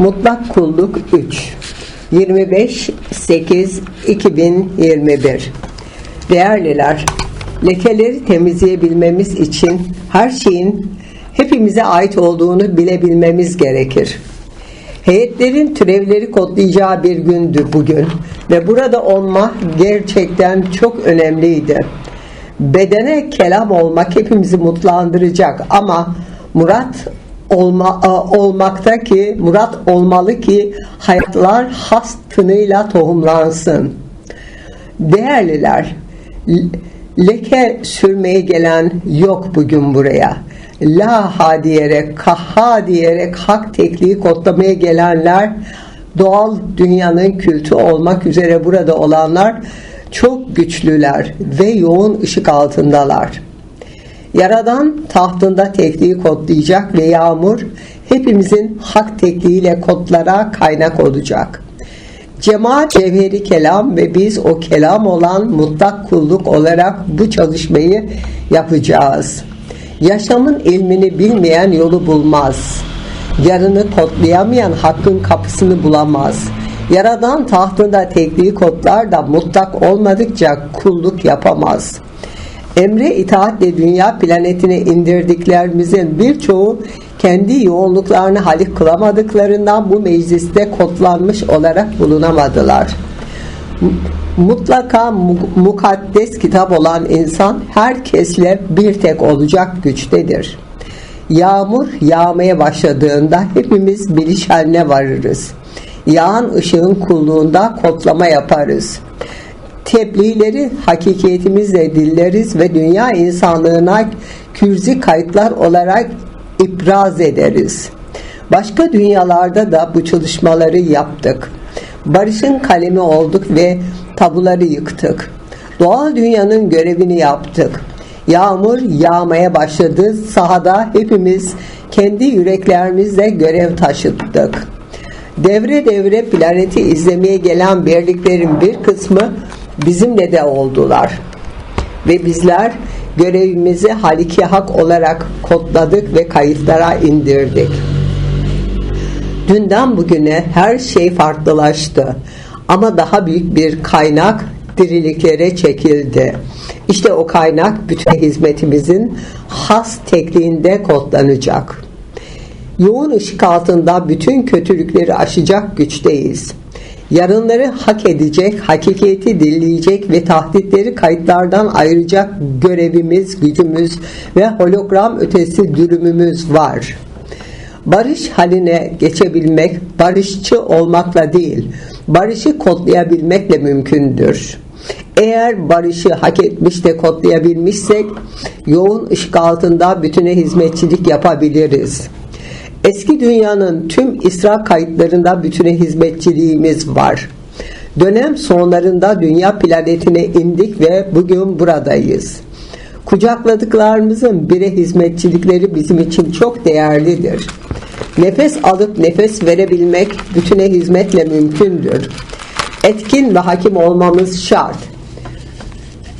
Mutlak kulluk 3 25 8 2021 Değerliler, lekeleri temizleyebilmemiz için her şeyin hepimize ait olduğunu bilebilmemiz gerekir. Heyetlerin türevleri kodlayacağı bir gündü bugün ve burada olma gerçekten çok önemliydi. Bedene kelam olmak hepimizi mutlandıracak ama Murat olma, olmakta ki Murat olmalı ki hayatlar has tınıyla tohumlansın. Değerliler, leke sürmeye gelen yok bugün buraya. La ha diyerek, kaha diyerek hak tekliği kodlamaya gelenler, doğal dünyanın kültü olmak üzere burada olanlar çok güçlüler ve yoğun ışık altındalar. Yaradan tahtında tekliği kodlayacak ve yağmur hepimizin hak tekliğiyle kodlara kaynak olacak. Cemaat cevheri kelam ve biz o kelam olan mutlak kulluk olarak bu çalışmayı yapacağız. Yaşamın ilmini bilmeyen yolu bulmaz. Yarını kodlayamayan hakkın kapısını bulamaz. Yaradan tahtında tekliği kodlar da mutlak olmadıkça kulluk yapamaz. Emre itaatle dünya planetine indirdiklerimizin birçoğu kendi yoğunluklarını halik kılamadıklarından bu mecliste kodlanmış olarak bulunamadılar. Mutlaka mukaddes kitap olan insan herkesle bir tek olacak güçtedir. Yağmur yağmaya başladığında hepimiz biliş haline varırız. Yağan ışığın kulluğunda kodlama yaparız. Tebliğleri hakikiyetimizle dilleriz ve dünya insanlığına kürzi kayıtlar olarak ibraz ederiz. Başka dünyalarda da bu çalışmaları yaptık. Barışın kalemi olduk ve tabuları yıktık. Doğal dünyanın görevini yaptık. Yağmur yağmaya başladı. Sahada hepimiz kendi yüreklerimizle görev taşıttık. Devre devre planeti izlemeye gelen birliklerin bir kısmı bizimle de oldular. Ve bizler görevimizi haliki hak olarak kodladık ve kayıtlara indirdik. Dünden bugüne her şey farklılaştı. Ama daha büyük bir kaynak diriliklere çekildi. İşte o kaynak bütün hizmetimizin has tekliğinde kodlanacak. Yoğun ışık altında bütün kötülükleri aşacak güçteyiz. Yarınları hak edecek, hakikati dilleyecek ve tahditleri kayıtlardan ayıracak görevimiz, gücümüz ve hologram ötesi dürümümüz var. Barış haline geçebilmek, barışçı olmakla değil, barışı kodlayabilmekle mümkündür. Eğer barışı hak etmiş de kodlayabilmişsek, yoğun ışık altında bütüne hizmetçilik yapabiliriz.'' Eski dünyanın tüm İsra kayıtlarında bütüne hizmetçiliğimiz var. Dönem sonlarında dünya planetine indik ve bugün buradayız. Kucakladıklarımızın bire hizmetçilikleri bizim için çok değerlidir. Nefes alıp nefes verebilmek bütüne hizmetle mümkündür. Etkin ve hakim olmamız şart.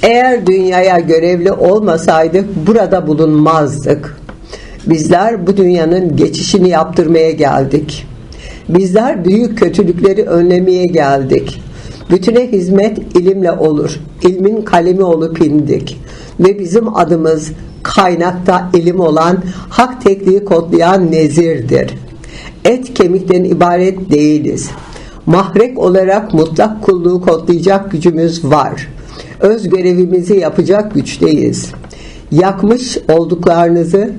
Eğer dünyaya görevli olmasaydık burada bulunmazdık. Bizler bu dünyanın geçişini yaptırmaya geldik. Bizler büyük kötülükleri önlemeye geldik. Bütüne hizmet ilimle olur. İlmin kalemi olup indik. Ve bizim adımız kaynakta ilim olan hak tekliği kodlayan nezirdir. Et kemikten ibaret değiliz. Mahrek olarak mutlak kulluğu kodlayacak gücümüz var. Öz görevimizi yapacak güçteyiz. Yakmış olduklarınızı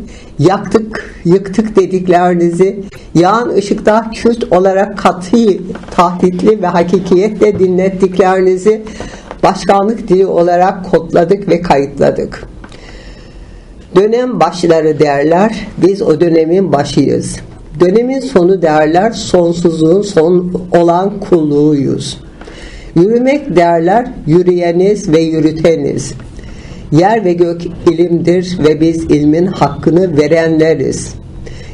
yaktık, yıktık dediklerinizi yağan ışıkta kült olarak katı, tahditli ve hakikiyetle dinlettiklerinizi başkanlık dili olarak kodladık ve kayıtladık. Dönem başları derler, biz o dönemin başıyız. Dönemin sonu derler, sonsuzluğun son olan kulluğuyuz. Yürümek derler, yürüyeniz ve yürüteniz. Yer ve gök ilimdir ve biz ilmin hakkını verenleriz.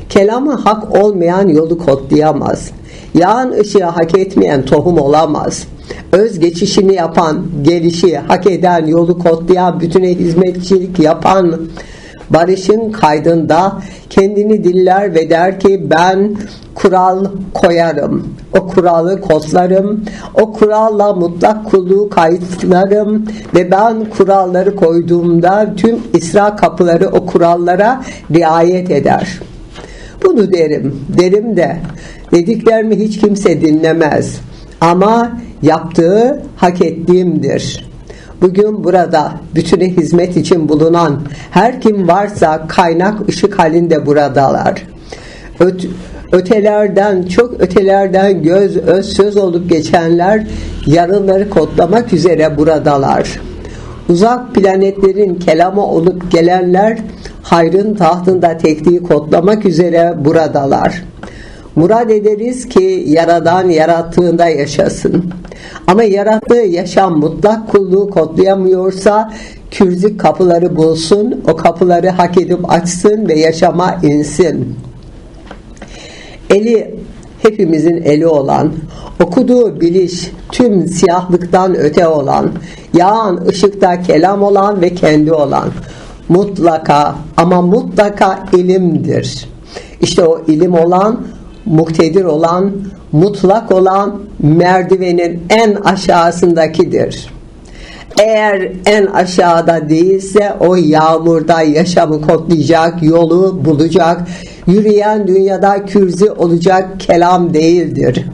Kelamı hak olmayan yolu kodlayamaz. Yağın ışığı hak etmeyen tohum olamaz. Öz geçişini yapan, gelişi hak eden, yolu kodlayan, bütüne hizmetçilik yapan, barışın kaydında kendini diller ve der ki ben kural koyarım. O kuralı kodlarım. O kuralla mutlak kulluğu kayıtlarım ve ben kuralları koyduğumda tüm İsra kapıları o kurallara riayet eder. Bunu derim, derim de dediklerimi hiç kimse dinlemez. Ama yaptığı hak ettiğimdir. Bugün burada bütüne hizmet için bulunan her kim varsa kaynak ışık halinde buradalar. Öt, ötelerden çok ötelerden göz öz söz olup geçenler yarınları kodlamak üzere buradalar. Uzak planetlerin kelamı olup gelenler hayrın tahtında tekliği kodlamak üzere buradalar. Murad ederiz ki yaradan yarattığında yaşasın. Ama yarattığı yaşam mutlak kulluğu kodlayamıyorsa kürzik kapıları bulsun, o kapıları hak edip açsın ve yaşama insin. Eli hepimizin eli olan, okuduğu biliş tüm siyahlıktan öte olan, yağan ışıkta kelam olan ve kendi olan, mutlaka ama mutlaka ilimdir. İşte o ilim olan, muktedir olan, mutlak olan merdivenin en aşağısındakidir. Eğer en aşağıda değilse o yağmurda yaşamı kodlayacak, yolu bulacak, yürüyen dünyada kürzi olacak kelam değildir.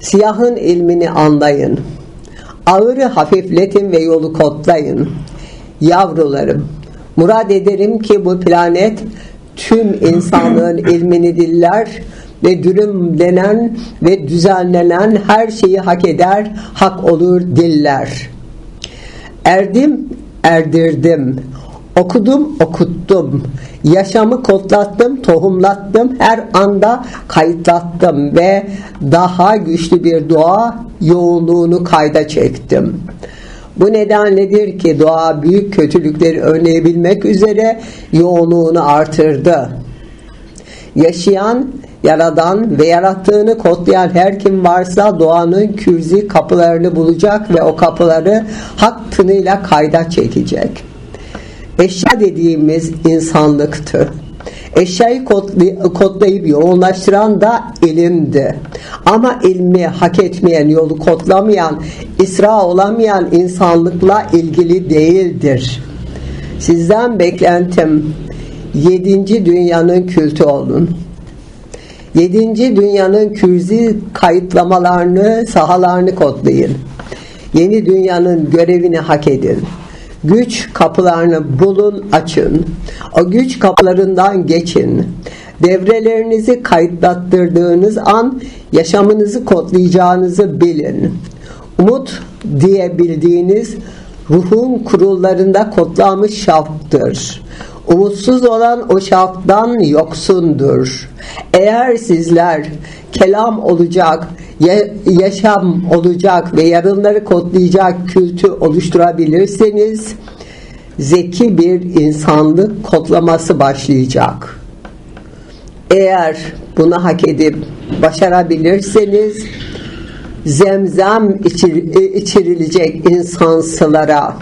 Siyahın ilmini anlayın. Ağırı hafifletin ve yolu kodlayın. Yavrularım, murad ederim ki bu planet tüm insanlığın ilmini diller ve dürümlenen ve düzenlenen her şeyi hak eder, hak olur diller. Erdim, erdirdim. Okudum, okuttum. Yaşamı kodlattım, tohumlattım. Her anda kayıtlattım ve daha güçlü bir dua yoğunluğunu kayda çektim. Bu nedenledir ki doğa büyük kötülükleri önleyebilmek üzere yoğunluğunu artırdı. Yaşayan, yaradan ve yarattığını kodlayan her kim varsa doğanın kürzi kapılarını bulacak ve o kapıları hak tınıyla kayda çekecek. Eşya dediğimiz insanlıktı. Eşyayı kodlayıp yoğunlaştıran da ilimdi. Ama ilmi hak etmeyen, yolu kodlamayan, isra olamayan insanlıkla ilgili değildir. Sizden beklentim yedinci dünyanın kültü olun. Yedinci dünyanın kürzi kayıtlamalarını, sahalarını kodlayın. Yeni dünyanın görevini hak edin. Güç kapılarını bulun, açın. O güç kapılarından geçin. Devrelerinizi kayıtlattırdığınız an yaşamınızı kodlayacağınızı bilin. Umut diyebildiğiniz ruhun kurullarında kodlanmış şaftır. Umutsuz olan o şaftan yoksundur. Eğer sizler kelam olacak, yaşam olacak ve yarınları kodlayacak kültü oluşturabilirseniz zeki bir insanlık kodlaması başlayacak. Eğer bunu hak edip başarabilirseniz zemzem içir, içirilecek insansılara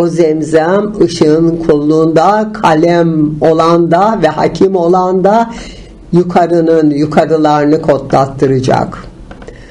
o zemzem ışığın kulluğunda kalem olan da ve hakim olan da yukarının yukarılarını kodlattıracak.